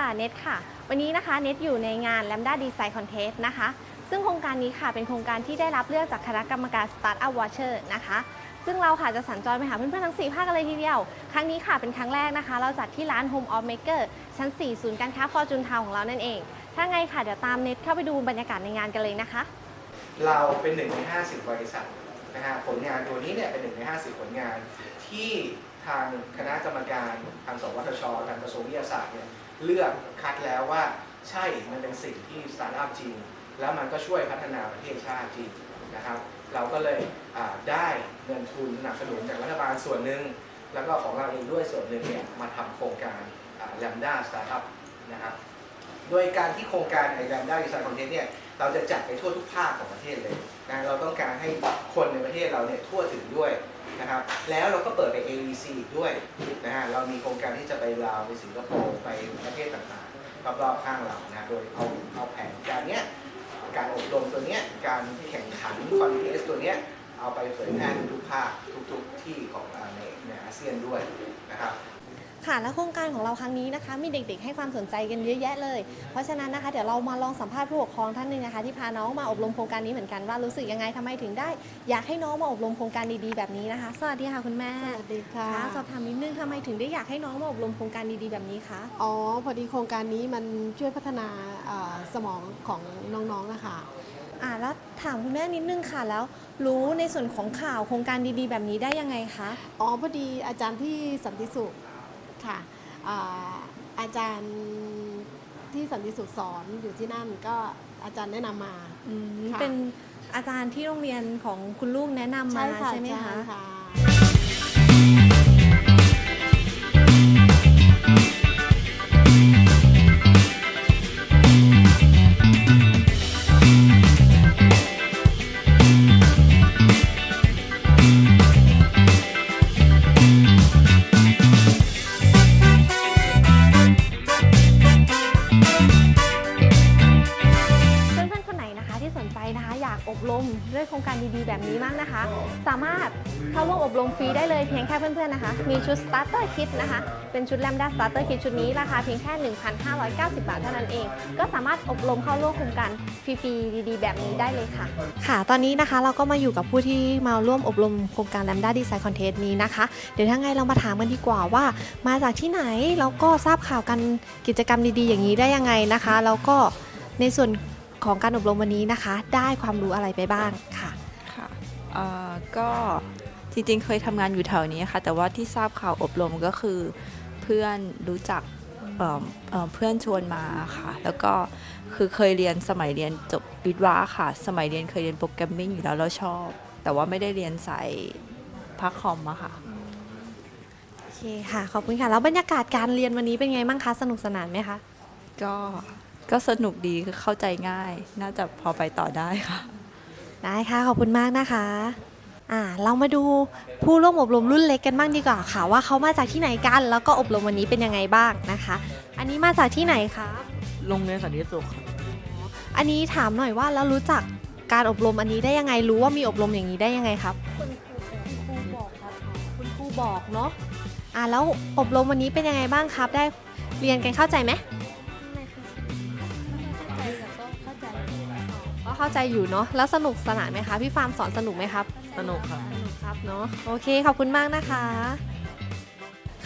วันนี้นะคะเน็ตอยู่ในงาน Lambda Design Contest นะคะ ซึ่งโครงการนี้ค่ะเป็นโครงการที่ได้รับเลือกจากคณะกรรมการ Startup Watcher นะคะ ซึ่งเราค่ะจะสัญจรไปหาเพื่อนๆทั้ง 4 ภาคกันเลยทีเดียว ครั้งนี้ค่ะเป็นครั้งแรกนะคะ เราจัดที่ร้าน Home of Maker ชั้น 4 ศูนย์การค้า Fortune Town ของเรานั่นเอง ถ้าไงค่ะเดี๋ยวตามเน็ตเข้าไปดูบรรยากาศในงานกันเลยนะคะ เราเป็นหนึ่งใน50 บริษัทนะฮะผลงานตัวนี้เนี่ยเป็นหนึ่งใน 50 ผลงานที่ทางคณะกรรมการทางสวทชทางกระทรวงวิทยาศาสตร์เนี่ย เลือกคัดแล้วว่าใช่มันเป็นสิ่งที่สตาร์ทอัพจริง แล้วมันก็ช่วยพัฒนาประเทศชาติจริงนะครับ เราก็เลยได้เงินทุนสนับสนุนจากรัฐบาลส่วนหนึ่ง แล้วก็ของเราเองด้วยส่วนหนึ่งเนี่ยมาทำโครงการแลมด้าสตาร์ทอัพนะครับโดยการที่โครงการไอแลมด้าดีไซน์คอนเทนต์เนี่ยเราจะจัดไปทั่วทุกภาคของประเทศเลยนะเราต้องการให้คนในประเทศเราเนี่ยทั่วถึงด้วยนะครับแล้วเราก็เปิดไป AEC อีกด้วย นะฮะเรามีโครงการที่จะไปลาวไปสิงคโปร์ไปประเทศต่างๆรอบๆข้างเรานะโดยเอาเอาแผนการเนี้ยการอบรมตัวเนี้ยการแข่งขันคอนเทสตัวเนี้ยเอาไปเผยแพร่ทุกภาคทุกๆที่ของในในอาเซียนด้วย ค่ะและโครงการของเราครั้งนี้นะคะ มีเด็กๆให้ความสนใจกันเยอะแยะเลย เพราะฉะนั้นนะคะ เดี๋ยวเรามาลองสัมภาษณ์ผู้ปกครองท่านหนึ่งนะคะ ที่พาน้องมาอบรมโครงการนี้เหมือนกันว่ารู้สึกยังไงทำไมถึงได้ อยากให้น้องมาอบรมโครงการดีๆแบบนี้นะคะ สวัสดีค่ะคุณแม่สวัสดีค่ะค่ะสอบถามนิดนึงทำไมถึงได้อยากให้น้องมาอบรมโครงการดีๆแบบนี้คะอ๋อพอดีโครงการนี้มันช่วยพัฒนาเอ่อสมองของน้องๆนะคะอ่าแล้วถามคุณแม่นิดนึงค่ะแล้ว รู้ในส่วนของข่าวโครงการดีๆ แบบนี้ได้ยังไงคะอ๋อพอดีอาจารย์ที่สันติสุข ค่ะอ่าอาจารย์ที่สันติสุขสอนอยู่ที่นั่นก็อาจารย์แนะนำมาอืมค่ะเป็นอาจารย์ที่โรงเรียนของคุณลูกแนะนำมาใช่ไหมคะ อบรมด้วยโครงการดีๆ แบบนี้มากนะคะ สามารถเข้าร่วมอบรมฟรีได้เลยเพียงแค่เพื่อนๆนะคะ มีชุด starter kit นะคะ เป็นชุด Lambda starter kit ชุดนี้ราคาเพียงแค่ 1,590 บาทเท่านั้นเอง ก็สามารถอบรมเข้าร่วมโครงการฟรีๆดีๆ แบบนี้ได้เลยค่ะ ค่ะ ตอนนี้นะคะเราก็มาอยู่กับผู้ที่มาร่วมอบรมโครงการ Lambda Design Contest นี้นะคะ เดี๋ยวถ้าไงเรามาถามกันดีกว่าว่า มาจากที่ไหนแล้วก็ทราบข่าวกันกิจกรรมดีๆ อย่างนี้ได้ยังไงนะคะแล้วก็ในส่วน ของการอบรมวันนี้นะคะ ได้ความรู้อะไรไปบ้างค่ะค่ะเอ่อก็จริงๆ เคยทำงานอยู่แถวนี้ค่ะ แต่ว่าที่ทราบข่าวอบรมก็คือเพื่อนรู้จักเอิ่มเอิ่มเพื่อนชวนมาค่ะ แล้วก็คือเคยเรียนสมัยเรียนจบวิทย์วะค่ะ สมัยเรียนเคยเรียนโปรแกรมมิ่งอยู่แล้วแล้วชอบ แต่ว่าไม่ได้เรียนสายภาคคอมอะค่ะโอเคค่ะ ขอบคุณค่ะ แล้วบรรยากาศการเรียนวันนี้เป็นไงบ้างคะ สนุกสนานไหมคะ ก็ ก็สนุกดีคือเข้าใจง่าย น่าจะพอไปต่อได้ค่ะ ได้ค่ะ ขอบคุณมากนะคะอ่าเรามาดูผู้ร่วมอบรมรุ่นเล็กกันบ้างดีกว่าค่ะ ว่าเขามาจากที่ไหนกัน แล้วก็อบรมวันนี้เป็นยังไงบ้างนะคะ อันนี้มาจากที่ไหนคะโรงเรียนสันติสุขครับอันนี้ถามหน่อยว่าแล้วรู้จักการอบรมอันนี้ได้ยังไงรู้ว่ามีอบรมอย่างนี้ได้ยังไงครับ คุณครูบอกครับคุณครูบอกเนาะอ่าแล้วอบรมวันนี้เป็นยังไงบ้างครับ ได้เรียนกันเข้าใจไหม เข้าใจอยู่เนาะแล้วสนุกสนานไหมคะพี่ฟาร์มสอนสนุกไหมครับ สนุกครับ สนุกครับเนาะโอเคขอบคุณมากนะคะ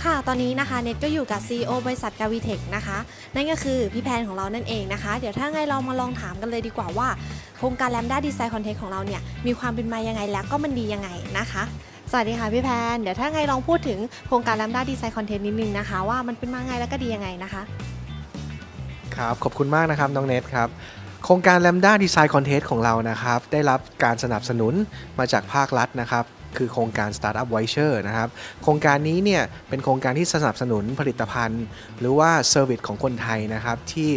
ค่ะตอนนี้นะคะเน็ตก็อยู่กับ CEO บริษัทกาวีเทคนะคะ นั่นก็คือพี่แพนของเรานั่นเองนะคะ เดี๋ยวถ้าไงเรามาลองถามกันเลยดีกว่าว่าโครงการ Lambda Design Contest ของเราเนี่ยมีความเป็นมายังไงแล้วก็มันดียังไงนะคะสวัสดีค่ะพี่แพนเดี๋ยวถ้าไงลองพูดถึงโครงการ Lambda Design Contest นิดนึงนะคะว่ามันเป็นมาไงแล้วก็ดียังไงนะคะ ครับ ขอบคุณมากนะครับ น้องเนทครับ โครงการ Lambda Design Contest ของเรานะครับ ได้รับการสนับสนุนมาจากภาครัฐนะครับคือโครงการ Startup Voucher นะครับ โครงการนี้เนี่ยเป็นโครงการที่สนับสนุนผลิตภัณฑ์ หรือว่าเซอร์วิสของคนไทยนะครับ ที่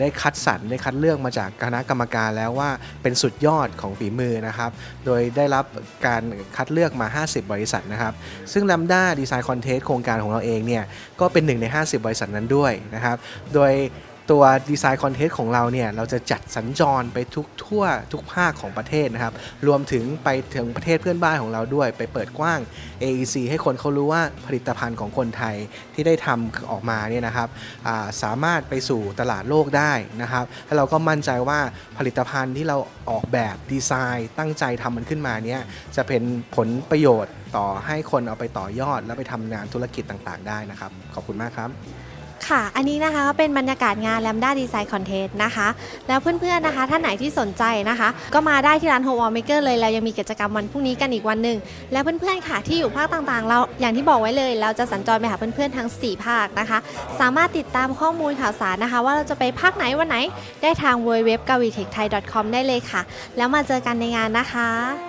ได้คัดสรรได้คัดเลือกมาจากคณะกรรมการแล้วว่าเป็นสุดยอดของฝีมือนะครับ โดยได้รับการคัดเลือกมา 50 บริษัทนะครับ ซึ่ง Lambda Design Contest โครงการของเราเองเนี่ยก็เป็นหนึ่งใน 50 บริษัทนั้นด้วยนะครับ โดย ตัวดีไซน์คอนเทนต์ของเราเนี่ยเราจะจัดสัญจรไปทุกทั่วทุกภาคของประเทศนะครับ รวมถึงไปถึงประเทศเพื่อนบ้านของเราด้วย ไปเปิดกว้าง AEC ให้คนเขารู้ว่าผลิตภัณฑ์ของคนไทยที่ได้ทำออกมาเนี่ยนะครับาสามารถไปสู่ตลาดโลกได้นะครับแล้วเราก็มั่นใจว่าผลิตภัณฑ์ที่เราออกแบบดีไซน์ตั้งใจทำมันขึ้นมาเนี่ยจะเป็นผลประโยชน์ต่อให้คนเอาไปต่อยอด แล้วไปทำงานธุรกิจต่างๆ ได้นะครับ ขอบคุณมากครับ ค่ะ อันนี้นะคะก็เป็นบรรยากาศงาน Lambda Design Contest นะคะ แล้วเพื่อนๆนะคะ ท่านไหนที่สนใจนะคะ ก็มาได้ที่ร้าน Home Wall Maker เลย เรายังมีกิจกรรมวันพรุ่งนี้กันอีกวันหนึ่ง แล้วเพื่อนๆค่ะที่อยู่ภาคต่างๆ เราอย่างที่บอกไว้เลย เราจะสัญจรไปหาเพื่อนๆทั้ง 4 ภาคนะคะ สามารถติดตามข้อมูลข่าวสารนะคะ ว่าเราจะไปภาคไหนวันไหนได้ทาง w w w g a w i t e c h t h a i c o m ได้เลยค่ะ แล้วมาเจอกันในงานนะคะ